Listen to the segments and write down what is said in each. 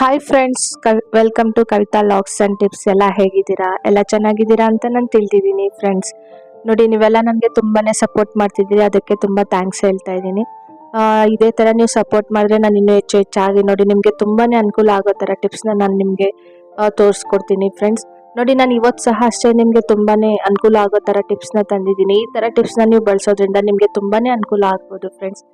Hi friends welcome to Kavita locks and tips ಎಲ್ಲ ಹೇಗಿದ್ದೀರಾ? ಎಲ್ಲ ಚೆನ್ನಾಗಿದ್ದೀರಾ ಅಂತ ನಾನು ತಿಳಿದಿದ್ದೀನಿ ಫ್ರೆಂಡ್ಸ್ ನೋಡಿ, ನೀವೆಲ್ಲ ನನಗೆ ತುಂಬಾ ಸಪೋರ್ಟ್ ಮಾಡ್ತಿದ್ದೀರಿ. ಅದಕ್ಕೆ ತುಂಬ ಥ್ಯಾಂಕ್ಸ್ ಹೇಳ್ತಾ ಇದ್ದೀನಿ. ಇದೇ ಥರ ನೀವು ಸಪೋರ್ಟ್ ಮಾಡಿದ್ರೆ ನಾನು ಇನ್ನೂ ಹೆಚ್ಚು ಹೆಚ್ಚಾಗಿ ನೋಡಿ, ನಿಮಗೆ ತುಂಬಾ ಅನುಕೂಲ ಆಗೋ ಥರ ಟಿಪ್ಸ್ನ ನಾನು ನಿಮಗೆ ತೋರಿಸ್ಕೊಡ್ತೀನಿ ಫ್ರೆಂಡ್ಸ್ ನೋಡಿ, ನಾನು ಇವತ್ತು ಸಹ ಅಷ್ಟೇ ನಿಮಗೆ ತುಂಬಾ ಅನುಕೂಲ ಆಗೋ ಥರ ಟಿಪ್ಸ್ನ ತಂದಿದ್ದೀನಿ. ಈ ಥರ ಟಿಪ್ಸ್ನ ನೀವು ಬಳಸೋದ್ರಿಂದ ನಿಮಗೆ ತುಂಬಾ ಅನುಕೂಲ ಆಗ್ಬೋದು ಫ್ರೆಂಡ್ಸ್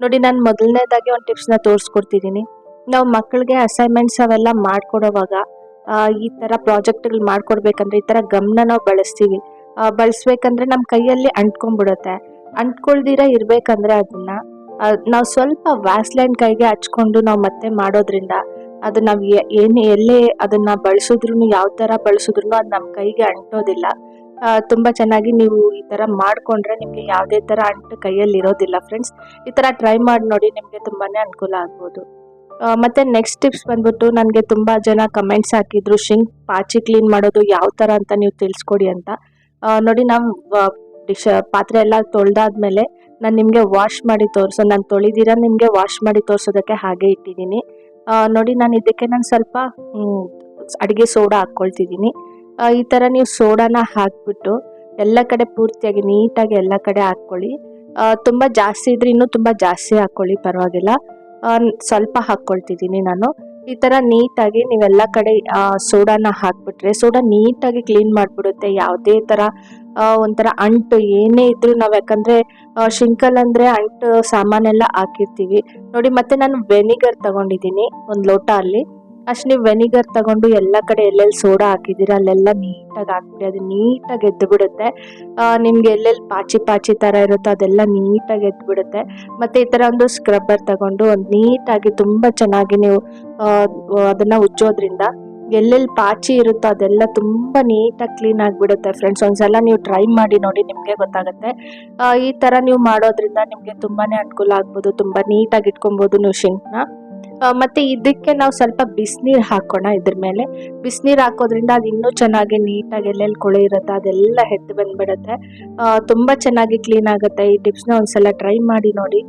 ನೋಡಿ, ನಾನು ಮೊದಲನೇದಾಗಿ ಒಂದು ಟಿಪ್ಸ್ನ ತೋರಿಸ್ಕೊಡ್ತಿದ್ದೀನಿ. ನಾವು ಮಕ್ಕಳಿಗೆ ಅಸೈನ್ಮೆಂಟ್ಸ್ ಅವೆಲ್ಲ ಮಾಡಿಕೊಡೋವಾಗ ಈ ಥರ ಪ್ರಾಜೆಕ್ಟ್ಗಳು ಮಾಡ್ಕೊಡ್ಬೇಕಂದ್ರೆ, ಈ ಥರ ಗಮನ ನಾವು ಬಳಸ್ತೀವಿ. ಬಳಸ್ಬೇಕಂದ್ರೆ ನಮ್ಮ ಕೈಯಲ್ಲಿ ಅಂಟ್ಕೊಂಡ್ಬಿಡುತ್ತೆ. ಅಂಟ್ಕೊಳ್ದಿರ ಇರಬೇಕಂದ್ರೆ ಅದನ್ನ ನಾವು ಸ್ವಲ್ಪ ವ್ಯಾಸ್ಲೈನ್ ಕೈಗೆ ಹಚ್ಕೊಂಡು ನಾವು ಮತ್ತೆ ಮಾಡೋದ್ರಿಂದ, ಅದು ನಾವು ಏನು, ಎಲ್ಲೇ ಅದನ್ನ ಬಳಸಿದ್ರು ಯಾವ ಥರ ಬಳಸಿದ್ರು ಅದು ನಮ್ಮ ಕೈಗೆ ಅಂಟೋದಿಲ್ಲ. ತುಂಬ ಚೆನ್ನಾಗಿ ನೀವು ಈ ಥರ ಮಾಡಿಕೊಂಡ್ರೆ ನಿಮಗೆ ಯಾವುದೇ ಥರ ಅಂಟು ಕೈಯಲ್ಲಿ ಇರೋದಿಲ್ಲ ಫ್ರೆಂಡ್ಸ್ ಈ ಥರ ಟ್ರೈ ಮಾಡಿ ನೋಡಿ ನಿಮಗೆ ತುಂಬಾ ಅನುಕೂಲ ಆಗ್ಬೋದು. ಮತ್ತೆ ನೆಕ್ಸ್ಟ್ ಟಿಪ್ಸ್ ಬಂದ್ಬಿಟ್ಟು ನನಗೆ ತುಂಬ ಜನ ಕಮೆಂಟ್ಸ್ ಹಾಕಿದ್ರು ಶಿಂಕ್ ಪಾಚಿ ಕ್ಲೀನ್ ಮಾಡೋದು ಯಾವ ಥರ ಅಂತ ನೀವು ತಿಳಿಸ್ಕೊಡಿ ಅಂತ. ನೋಡಿ ನಾವು ಡಿಶ್, ಪಾತ್ರೆ ಎಲ್ಲ ತೊಳೆದಾದ್ಮೇಲೆ ನಾನು ನಿಮಗೆ ವಾಶ್ ಮಾಡಿ ತೋರಿಸೋ, ನಾನು ತೊಳಿದಿರ ನಿಮಗೆ ವಾಶ್ ಮಾಡಿ ತೋರಿಸೋದಕ್ಕೆ ಹಾಗೆ ಇಟ್ಟಿದ್ದೀನಿ. ನೋಡಿ ನಾನು ಇದಕ್ಕೆ ನಾನು ಸ್ವಲ್ಪ ಅಡುಗೆ ಸೋಡಾ ಹಾಕ್ಕೊಳ್ತಿದ್ದೀನಿ ಈ ಥರ ನೀವು ಸೋಡಾನ ಹಾಕ್ಬಿಟ್ಟು ಎಲ್ಲ ಕಡೆ ಪೂರ್ತಿಯಾಗಿ ನೀಟಾಗಿ ಎಲ್ಲ ಕಡೆ ಹಾಕ್ಕೊಳ್ಳಿ. ತುಂಬ ಜಾಸ್ತಿ ಇದ್ರೆ ಇನ್ನೂ ತುಂಬ ಜಾಸ್ತಿ ಹಾಕ್ಕೊಳ್ಳಿ, ಪರವಾಗಿಲ್ಲ. ಸ್ವಲ್ಪ ಹಾಕ್ಕೊಳ್ತಿದ್ದೀನಿ ನಾನು. ಈ ಥರ ನೀಟಾಗಿ ನೀವೆಲ್ಲ ಕಡೆ ಸೋಡಾನ ಹಾಕ್ಬಿಟ್ರೆ, ಸೋಡಾ ನೀಟಾಗಿ ಕ್ಲೀನ್ ಮಾಡಿಬಿಡುತ್ತೆ. ಯಾವುದೇ ಥರ ಒಂಥರ ಅಂಟು ಏನೇ ಇದ್ರೂ ನಾವು ಯಾಕಂದರೆ ಶಿಂಕಲ್ ಅಂದರೆ ಅಂಟು ಸಾಮಾನೆಲ್ಲ ಹಾಕಿರ್ತೀವಿ. ನೋಡಿ, ಮತ್ತೆ ನಾನು ವೆನಿಗರ್ ತಗೊಂಡಿದ್ದೀನಿ, ಒಂದು ಲೋಟ ಅಲ್ಲಿ. ಅಷ್ಟು ನೀವು ವೆನಿಗರ್ ತಗೊಂಡು ಎಲ್ಲ ಕಡೆ ಎಲ್ಲೆಲ್ಲಿ ಸೋಡಾ ಹಾಕಿದ್ದೀರ, ಅಲ್ಲೆಲ್ಲ ನೀಟಾಗಿ ಹಾಕ್ಬಿಡಿ. ಅದು ನೀಟಾಗಿ ಎದ್ದು ಬಿಡುತ್ತೆ. ನಿಮಗೆ ಎಲ್ಲೆಲ್ಲಿ ಪಾಚಿ ಪಾಚಿ ಥರ ಇರುತ್ತೋ ಅದೆಲ್ಲ ನೀಟಾಗಿ ಎದ್ದು ಬಿಡುತ್ತೆ. ಮತ್ತೆ ಈ ಥರ ಒಂದು ಸ್ಕ್ರಬ್ಬರ್ ತಗೊಂಡು ಒಂದು ನೀಟಾಗಿ ತುಂಬ ಚೆನ್ನಾಗಿ ನೀವು ಅದನ್ನು ಉಜ್ಜೋದ್ರಿಂದ ಎಲ್ಲೆಲ್ಲಿ ಪಾಚಿ ಇರುತ್ತೋ ಅದೆಲ್ಲ ತುಂಬ ನೀಟಾಗಿ ಕ್ಲೀನ್ ಆಗಿಬಿಡುತ್ತೆ ಫ್ರೆಂಡ್ಸ್ ಒಂದ್ಸಲ ನೀವು ಟ್ರೈ ಮಾಡಿ ನೋಡಿ ನಿಮಗೆ ಗೊತ್ತಾಗುತ್ತೆ. ಈ ಥರ ನೀವು ಮಾಡೋದ್ರಿಂದ ನಿಮಗೆ ತುಂಬಾನೇ ಅನುಕೂಲ ಆಗ್ಬೋದು. ತುಂಬ ನೀಟಾಗಿ ಇಟ್ಕೊಬೋದು ನೀವು ಶಿಂಕ್ನ ಮತ್ತೆ ಇದಕ್ಕೆ ನಾವು ಸ್ವಲ್ಪ ಬಿಸಿನೀರು ಹಾಕೋಣ ಇದ್ರ ಮೇಲೆ. ಬಿಸಿನೀರು ಹಾಕೋದ್ರಿಂದ ಅದು ಇನ್ನೂ ಚೆನ್ನಾಗಿ ನೀಟಾಗಿ ಎಲ್ಲೆಲ್ಲಿ ಕೊಳೆ ಇರುತ್ತೆ ಅದೆಲ್ಲ ಹೆತ್ತು ಬಂದ್ಬಿಡುತ್ತೆ. ತುಂಬ ಚೆನ್ನಾಗಿ ಕ್ಲೀನ್ ಆಗುತ್ತೆ. ಈ ಟಿಪ್ಸ್ನ ಒಂದ್ಸಲ ಟ್ರೈ ಮಾಡಿ ನೋಡಿ.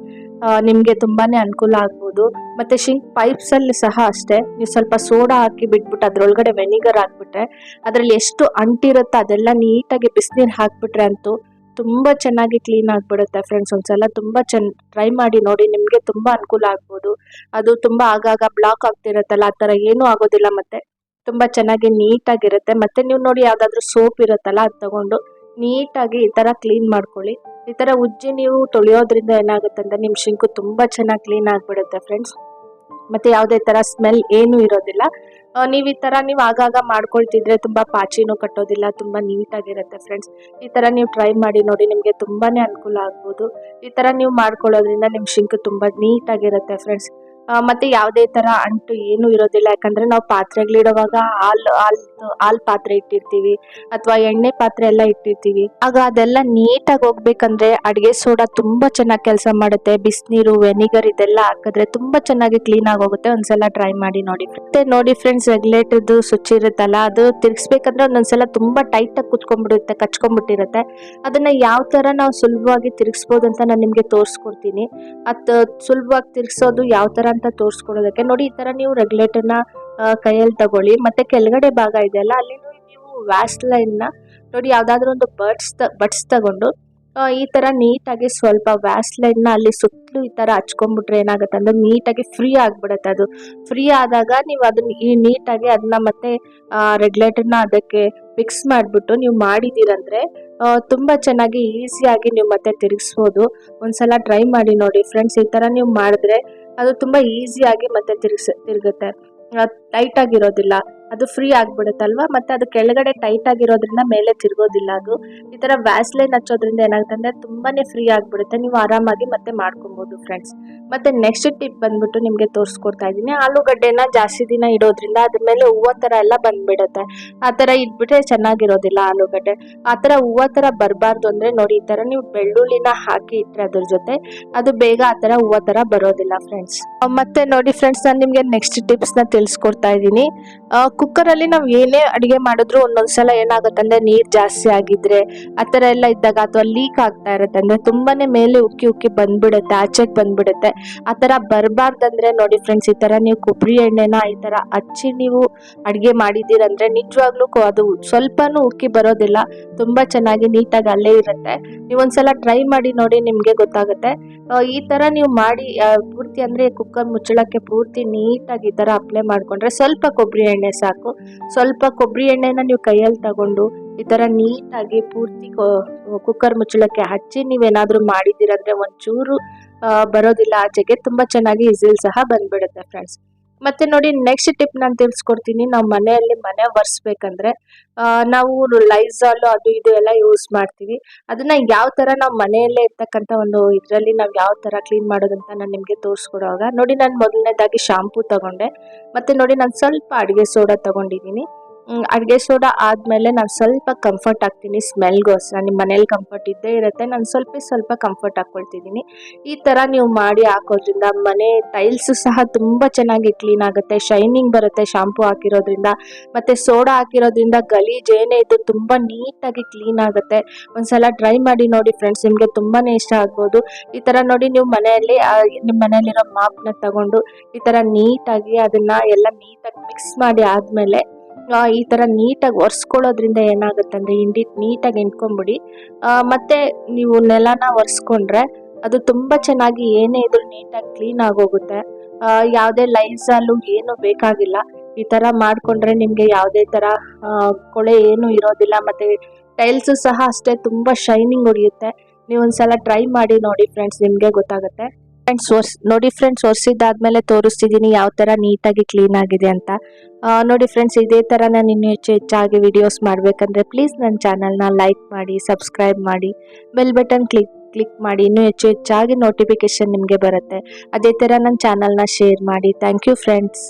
ನಿಮಗೆ ತುಂಬಾನೇ ಅನುಕೂಲ ಆಗ್ಬೋದು. ಮತ್ತೆ ಶಿಂಕ್ ಪೈಪ್ಸ್ ಅಲ್ಲಿ ಸಹ ಅಷ್ಟೇ. ನೀವು ಸ್ವಲ್ಪ ಸೋಡಾ ಹಾಕಿ ಬಿಟ್ಬಿಟ್ಟು ಅದರೊಳಗಡೆ ವೆನಿಗರ್ ಹಾಕ್ಬಿಟ್ರೆ, ಅದರಲ್ಲಿ ಎಷ್ಟು ಅಂಟಿರುತ್ತೆ ಅದೆಲ್ಲ ನೀಟಾಗಿ ಬಿಸಿನೀರು ಹಾಕ್ಬಿಟ್ರೆ ಅಂತೂ ತುಂಬ ಚೆನ್ನಾಗಿ ಕ್ಲೀನ್ ಆಗಿಬಿಡುತ್ತೆ ಫ್ರೆಂಡ್ಸ್ ಒಂದ್ಸಲ. ತುಂಬ ಚೆನ್ನ ಟ್ರೈ ಮಾಡಿ ನೋಡಿ, ನಿಮಗೆ ತುಂಬ ಅನುಕೂಲ ಆಗ್ಬೋದು. ಅದು ತುಂಬ ಆಗಾಗ ಬ್ಲಾಕ್ ಆಗ್ತಿರತ್ತಲ್ಲ, ಆ ಥರ ಏನೂ ಆಗೋದಿಲ್ಲ ಮತ್ತೆ. ತುಂಬ ಚೆನ್ನಾಗಿ ನೀಟಾಗಿರುತ್ತೆ. ಮತ್ತೆ ನೀವು ನೋಡಿ ಯಾವುದಾದ್ರೂ ಸೋಪ್ ಇರುತ್ತಲ್ಲ, ಅದು ತಗೊಂಡು ನೀಟಾಗಿ ಈ ಥರ ಕ್ಲೀನ್ ಮಾಡ್ಕೊಳ್ಳಿ. ಈ ಥರ ಉಜ್ಜಿ ನೀವು ತೊಳೆಯೋದ್ರಿಂದ ಏನಾಗುತ್ತೆ ಅಂದರೆ ನಿಮ್ಮ ಶಿಂಕು ತುಂಬ ಚೆನ್ನಾಗಿ ಕ್ಲೀನ್ ಆಗಿಬಿಡುತ್ತೆ ಫ್ರೆಂಡ್ಸ್ ಮತ್ತು ಯಾವುದೇ ಥರ ಸ್ಮೆಲ್ ಏನೂ ಇರೋದಿಲ್ಲ. ನೀವು ಈ ಥರ ನೀವು ಆಗಾಗ ಮಾಡ್ಕೊಳ್ತಿದ್ರೆ ತುಂಬ ಪಾಚಿನೂ ಕಟ್ಟೋದಿಲ್ಲ, ತುಂಬ ನೀಟಾಗಿರುತ್ತೆ ಫ್ರೆಂಡ್ಸ್ ಈ ಥರ ನೀವು ಟ್ರೈ ಮಾಡಿ ನೋಡಿ ನಿಮಗೆ ತುಂಬಾ ಅನುಕೂಲ ಆಗ್ಬೋದು. ಈ ಥರ ನೀವು ಮಾಡ್ಕೊಳ್ಳೋದ್ರಿಂದ ನಿಮ್ಮ ಶಿಂಕ್ ತುಂಬ ನೀಟಾಗಿರುತ್ತೆ ಫ್ರೆಂಡ್ಸ್ ಮತ್ತು ಯಾವುದೇ ತರ ಅಂಟು ಏನು ಇರೋದಿಲ್ಲ. ಯಾಕಂದ್ರೆ ನಾವು ಪಾತ್ರೆಗಳಿಡುವಾಗ ಹಾಲು ಹಾಲು ಹಾಲು ಪಾತ್ರೆ ಇಟ್ಟಿರ್ತೀವಿ ಅಥವಾ ಎಣ್ಣೆ ಪಾತ್ರೆ ಎಲ್ಲ ಇಟ್ಟಿರ್ತೀವಿ. ಆಗ ಅದೆಲ್ಲ ನೀಟಾಗಿ ಹೋಗ್ಬೇಕಂದ್ರೆ ಅಡಿಗೆ ಸೋಡಾ ತುಂಬಾ ಚೆನ್ನಾಗಿ ಕೆಲಸ ಮಾಡುತ್ತೆ. ಬಿಸಿನೀರು ವೆನಿಗರ್ ಇದೆಲ್ಲ ಹಾಕಿದ್ರೆ ತುಂಬಾ ಚೆನ್ನಾಗಿ ಕ್ಲೀನ್ ಆಗಿ ಹೋಗುತ್ತೆ. ಒಂದ್ಸಲ ಟ್ರೈ ಮಾಡಿ ನೋಡಿ ಮತ್ತೆ ನೋಡಿ ಫ್ರೆಂಡ್ಸ್ ರೆಗ್ಯುಲೇಟರ್ದು ಸ್ವಿಚ್ ಇರುತ್ತಲ್ಲ, ಅದು ತಿರ್ಗಿಸ್ಬೇಕಂದ್ರೆ ಒಂದೊಂದ್ಸಲ ತುಂಬಾ ಟೈಟ್ ಆಗಿ ಕುತ್ಕೊಂಡ್ಬಿಡುತ್ತೆ, ಕಚ್ಕೊಂಡ್ಬಿಟ್ಟಿರುತ್ತೆ. ಅದನ್ನ ಯಾವ ತರ ನಾವು ಸುಲಭವಾಗಿ ತಿರ್ಗಿಸ್ಬೋದು ಅಂತ ನಾನು ನಿಮ್ಗೆ ತೋರಿಸ್ಕೊಡ್ತೀನಿ. ಅದು ಸುಲಭವಾಗಿ ತಿರ್ಗಿಸೋದು ಯಾವ ತರ ಅಂತ ತೋರಿಸ್ಕೊಡೋದಕ್ಕೆ ನೋಡಿ, ಈ ತರ ನೀವು ರೆಗ್ಯುಲೇಟರ್ನ ಕೈಯಲ್ಲಿ ತಗೊಳ್ಳಿ. ಮತ್ತೆ ಕೆಳಗಡೆ ಭಾಗ ಇದೆಯಲ್ಲ ಅಲ್ಲಿ ನೀವು ವ್ಯಾಸ್ಲೈನ್ನ ನೋಡಿ, ಯಾವುದಾದ್ರೂ ಒಂದು ಬಡ್ಸ್ ಬಟ್ಸ್ ತಗೊಂಡು ಈ ತರ ನೀಟಾಗಿ ಸ್ವಲ್ಪ ವ್ಯಾಸ್ಲೈನ್ನ ಅಲ್ಲಿ ಸುತ್ತಲೂ ಈ ತರ ಹಚ್ಕೊಂಡ್ಬಿಟ್ರೆ ಏನಾಗುತ್ತೆ ಅಂದ್ರೆ ನೀಟಾಗಿ ಫ್ರೀ ಆಗಿಬಿಡುತ್ತೆ ಅದು. ಫ್ರೀ ಆದಾಗ ನೀವು ಅದನ್ನ, ಈ ನೀಟಾಗಿ ಅದನ್ನ ಮತ್ತೆ ರೆಗ್ಯುಲೇಟರ್ನ ಅದಕ್ಕೆ ಫಿಕ್ಸ್ ಮಾಡಿಬಿಟ್ಟು ನೀವು ಮಾಡಿದ್ದೀರಂದರೆ ತುಂಬ ಚೆನ್ನಾಗಿ ಈಸಿಯಾಗಿ ನೀವು ಮತ್ತೆ ತಿರುಗಿಸ್ಬೋದು. ಒಂದ್ಸಲ ಟ್ರೈ ಮಾಡಿ ನೋಡಿ ಫ್ರೆಂಡ್ಸ್ ಈ ತರ ನೀವು ಮಾಡಿದ್ರೆ ಅದು ತುಂಬಾ ಈಸಿಯಾಗಿ ಮತ್ತೆ ತಿರುಗಿಸ ತಿರುಗುತ್ತೆ. ಟೈಟ್ ಆಗಿರೋದಿಲ್ಲ. ಅದು ಫ್ರೀ ಆಗ್ಬಿಡುತ್ತಲ್ವಾ? ಮತ್ತೆ ಅದು ಕೆಳಗಡೆ ಟೈಟ್ ಆಗಿರೋದ್ರಿಂದ ಮೇಲೆ ತಿರುಗೋದಿಲ್ಲ ಅದು. ಈ ತರ ವ್ಯಾಸ್ಲೈನ್ ಹಚ್ಚೋದ್ರಿಂದ ಏನಾಗುತ್ತೆ ತುಂಬಾನೇ ಫ್ರೀ ಆಗ್ಬಿಡುತ್ತೆ. ನೀವು ಆರಾಮಾಗಿ ಮತ್ತೆ ಮಾಡ್ಕೊಬಹುದು ಫ್ರೆಂಡ್ಸ್ ಮತ್ತೆ ನೆಕ್ಸ್ಟ್ ಟಿಪ್ ಬಂದ್ಬಿಟ್ಟು ನಿಮ್ಗೆ ತೋರಿಸ್ಕೊಡ್ತಾ ಇದ್ದೀನಿ. ಆಲೂಗಡ್ಡೆನ ಜಾಸ್ತಿ ದಿನ ಇಡೋದ್ರಿಂದ ಅದ್ರ ಮೇಲೆ ಹೂವು ತರ ಎಲ್ಲ ಬಂದ್ಬಿಡುತ್ತೆ. ಆ ತರ ಇಟ್ಬಿಟ್ರೆ ಚೆನ್ನಾಗಿರೋದಿಲ್ಲ ಆಲೂಗಡ್ಡೆ. ಆ ತರ ಹೂವು ತರ ಬರಬಾರ್ದು ಅಂದ್ರೆ ನೋಡಿ, ಈ ತರ ನೀವು ಬೆಳ್ಳುಳ್ಳಿನ ಹಾಕಿ ಇಟ್ರೆ ಅದ್ರ ಜೊತೆ ಅದು ಬೇಗ ಆ ತರ ಹೂವು ತರ ಬರೋದಿಲ್ಲ ಫ್ರೆಂಡ್ಸ್ ಮತ್ತೆ ನೋಡಿ ಫ್ರೆಂಡ್ಸ್ ನಾನು ನಿಮ್ಗೆ ನೆಕ್ಸ್ಟ್ ಟಿಪ್ಸ್ನ ತಿಳಿಸ್ಕೊಡ್ತಾ ಇದ್ದೀನಿ. ಕುಕ್ಕರಲ್ಲಿ ನಾವು ಏನೇ ಅಡುಗೆ ಮಾಡಿದ್ರು ಒಂದೊಂದ್ಸಲ ಏನಾಗುತ್ತೆ ಅಂದರೆ ನೀರು ಜಾಸ್ತಿ ಆಗಿದ್ರೆ ಆ ಥರ ಎಲ್ಲ ಇದ್ದಾಗ ಅಥವಾ ಲೀಕ್ ಆಗ್ತಾ ಇರುತ್ತೆ ಅಂದರೆ ತುಂಬಾನೇ ಮೇಲೆ ಉಕ್ಕಿ ಉಕ್ಕಿ ಬಂದ್ಬಿಡುತ್ತೆ, ಆಚೆಗೆ ಬಂದ್ಬಿಡುತ್ತೆ. ಆ ಥರ ಬರಬಾರ್ದಂದ್ರೆ ನೋಡಿ ಫ್ರೆಂಡ್ಸ್ ಈ ಥರ ನೀವು ಕೊಬ್ಬರಿ ಎಣ್ಣೆನ ಈ ಥರ ಹಚ್ಚಿ ನೀವು ಅಡುಗೆ ಮಾಡಿದ್ದೀರಂದ್ರೆ ನಿಜವಾಗ್ಲೂ ಅದು ಸ್ವಲ್ಪನೂ ಉಕ್ಕಿ ಬರೋದಿಲ್ಲ. ತುಂಬ ಚೆನ್ನಾಗಿ ನೀಟಾಗಿ ಅಲ್ಲೇ ಇರುತ್ತೆ. ನೀವೊಂದ್ಸಲ ಟ್ರೈ ಮಾಡಿ ನೋಡಿ ನಿಮಗೆ ಗೊತ್ತಾಗುತ್ತೆ. ಈ ಥರ ನೀವು ಮಾಡಿ ಪೂರ್ತಿ ಅಂದರೆ ಕುಕ್ಕರ್ ಮುಚ್ಚಳಕ್ಕೆ ಪೂರ್ತಿ ನೀಟಾಗಿ ಈ ಥರ ಅಪ್ಲೈ ಮಾಡಿಕೊಂಡ್ರೆ ಸ್ವಲ್ಪ ಕೊಬ್ಬರಿ ಎಣ್ಣೆ ಸಾಕು. ಸ್ವಲ್ಪ ಕೊಬ್ಬರಿ ಎಣ್ಣೆನ ನೀವು ಕೈಯಲ್ಲಿ ತಗೊಂಡು ಈ ಥರ ನೀಟಾಗಿ ಪೂರ್ತಿ ಕುಕ್ಕರ್ ಮುಚ್ಚಳಕ್ಕೆ ಹಚ್ಚಿ ನೀವೇನಾದರೂ ಮಾಡಿದ್ದೀರಂದ್ರೆ ಒಂಚೂರು ಬರೋದಿಲ್ಲ. ಆಚೆಗೆ ತುಂಬಾ ಚೆನ್ನಾಗಿ ಇಸಿಲ್ ಸಹ ಬಂದ್ಬಿಡುತ್ತೆ ಫ್ರೆಂಡ್ಸ್ ಮತ್ತೆ ನೋಡಿ ನೆಕ್ಸ್ಟ್ ಟಿಪ್ ನಾನು ತಿಳಿಸ್ಕೊಡ್ತೀನಿ. ನಾವು ಮನೆಯಲ್ಲಿ ಮನೆ ಒರೆಸ್ಬೇಕಂದ್ರೆ ನಾವು ಲೈಸಾಲು ಅದು ಇದು ಎಲ್ಲ ಯೂಸ್ ಮಾಡ್ತೀವಿ. ಅದನ್ನ ಯಾವ ಥರ ನಾವು ಮನೆಯಲ್ಲೇ ಇರ್ತಕ್ಕಂಥ ಒಂದು ಇದರಲ್ಲಿ ನಾವು ಯಾವ ಥರ ಕ್ಲೀನ್ ಮಾಡೋದಂತ ನಾನು ನಿಮಗೆ ತೋರಿಸ್ಕೊಡುವಾಗ. ನೋಡಿ ನಾನು ಮೊದಲನೇದಾಗಿ ಶಾಂಪೂ ತಗೊಂಡೆ. ಮತ್ತೆ ನೋಡಿ ನಾನು ಸ್ವಲ್ಪ ಅಡುಗೆ ಸೋಡಾ ತಗೊಂಡಿದ್ದೀನಿ ಅಡುಗೆ ಸೋಡಾ ಆದಮೇಲೆ ನಾನು ಸ್ವಲ್ಪ ಕಂಫರ್ಟ್ ಹಾಕ್ತೀನಿ ಸ್ಮೆಲ್ಗೋಸ್ಕರ ನಿಮ್ಮ ಮನೇಲಿ ಕಂಫರ್ಟ್ ಇದ್ದೇ ಇರುತ್ತೆ, ನಾನು ಸ್ವಲ್ಪ ಸ್ವಲ್ಪ ಕಂಫರ್ಟ್ ಹಾಕ್ಕೊಳ್ತಿದ್ದೀನಿ ಈ ಥರ ನೀವು ಮಾಡಿ ಹಾಕೋದ್ರಿಂದ ಮನೆ ಟೈಲ್ಸು ಸಹ ತುಂಬ ಚೆನ್ನಾಗಿ ಕ್ಲೀನ್ ಆಗುತ್ತೆ ಶೈನಿಂಗ್ ಬರುತ್ತೆ ಶಾಂಪು ಹಾಕಿರೋದ್ರಿಂದ. ಮತ್ತು ಸೋಡಾ ಹಾಕಿರೋದ್ರಿಂದ ಗಲೀಜೇನೇ ಇದ್ದು ತುಂಬ ನೀಟಾಗಿ ಕ್ಲೀನ್ ಆಗುತ್ತೆ. ಒಂದ್ಸಲ ಟ್ರೈ ಮಾಡಿ ನೋಡಿ ಫ್ರೆಂಡ್ಸ್ ನಿಮಗೆ ತುಂಬಾ ಇಷ್ಟ ಆಗ್ಬೋದು. ಈ ಥರ ನೋಡಿ ನೀವು ಮನೆಯಲ್ಲಿ ನಿಮ್ಮ ಮನೆಯಲ್ಲಿರೋ ಮಾಪ್ನ ತಗೊಂಡು ಈ ಥರ ನೀಟಾಗಿ ಅದನ್ನು ಎಲ್ಲ ನೀಟಾಗಿ ಮಿಕ್ಸ್ ಮಾಡಿ ಆದಮೇಲೆ ಈ ಥರ ನೀಟಾಗಿ ಒರೆಸ್ಕೊಳ್ಳೋದ್ರಿಂದ ಏನಾಗುತ್ತೆ ಅಂದರೆ ಇಂಡಿ ನೀಟಾಗಿ ಎಂಟ್ಕೊಂಬಿಡಿ. ಮತ್ತು ನೀವು ನೆಲನ ಒರೆಸ್ಕೊಂಡ್ರೆ ಅದು ತುಂಬ ಚೆನ್ನಾಗಿ ಏನೇ ಇದ್ರೂ ನೀಟಾಗಿ ಕ್ಲೀನ್ ಆಗೋಗುತ್ತೆ. ಯಾವುದೇ ಲೈಸಾಲು ಏನು ಬೇಕಾಗಿಲ್ಲ. ಈ ಥರ ಮಾಡಿಕೊಂಡ್ರೆ ನಿಮಗೆ ಯಾವುದೇ ಥರ ಕೊಳೆ ಏನು ಇರೋದಿಲ್ಲ. ಮತ್ತು ಟೈಲ್ಸು ಸಹ ಅಷ್ಟೇ ತುಂಬ ಶೈನಿಂಗ್ ಹೊಡೆಯುತ್ತೆ. ನೀವು ಒಂದ್ಸಲ ಟ್ರೈ ಮಾಡಿ ನೋಡಿ ಫ್ರೆಂಡ್ಸ್, ನಿಮಗೆ ಗೊತ್ತಾಗುತ್ತೆ. ಫ್ರೆಂಡ್ಸ್ ಒರ್ಸ್ ನೋಡಿ ಫ್ರೆಂಡ್ಸ್ ಒರೆಸಿದ್ದಾದ್ಮೇಲೆ ತೋರಿಸ್ತಿದ್ದೀನಿ ಯಾವ ಥರ ನೀಟಾಗಿ ಕ್ಲೀನ್ ಆಗಿದೆ ಅಂತ. ನೋಡಿ ಫ್ರೆಂಡ್ಸ್ ಇದೇ ಥರ ನಾನು ಇನ್ನೂ ಹೆಚ್ಚು ಹೆಚ್ಚಾಗಿ ವಿಡಿಯೋಸ್ ಮಾಡಬೇಕಂದ್ರೆ ಪ್ಲೀಸ್ ನನ್ನ ಚಾನಲ್ನ ಲೈಕ್ ಮಾಡಿ ಸಬ್ಸ್ಕ್ರೈಬ್ ಮಾಡಿ ಬೆಲ್ ಬಟನ್ ಕ್ಲಿಕ್ ಕ್ಲಿಕ್ ಮಾಡಿ, ಇನ್ನೂ ಹೆಚ್ಚು ಹೆಚ್ಚಾಗಿ ನೋಟಿಫಿಕೇಶನ್ ನಿಮಗೆ ಬರುತ್ತೆ. ಅದೇ ಥರ ನನ್ನ ಚಾನಲ್ನ ಶೇರ್ ಮಾಡಿ. Thank you friends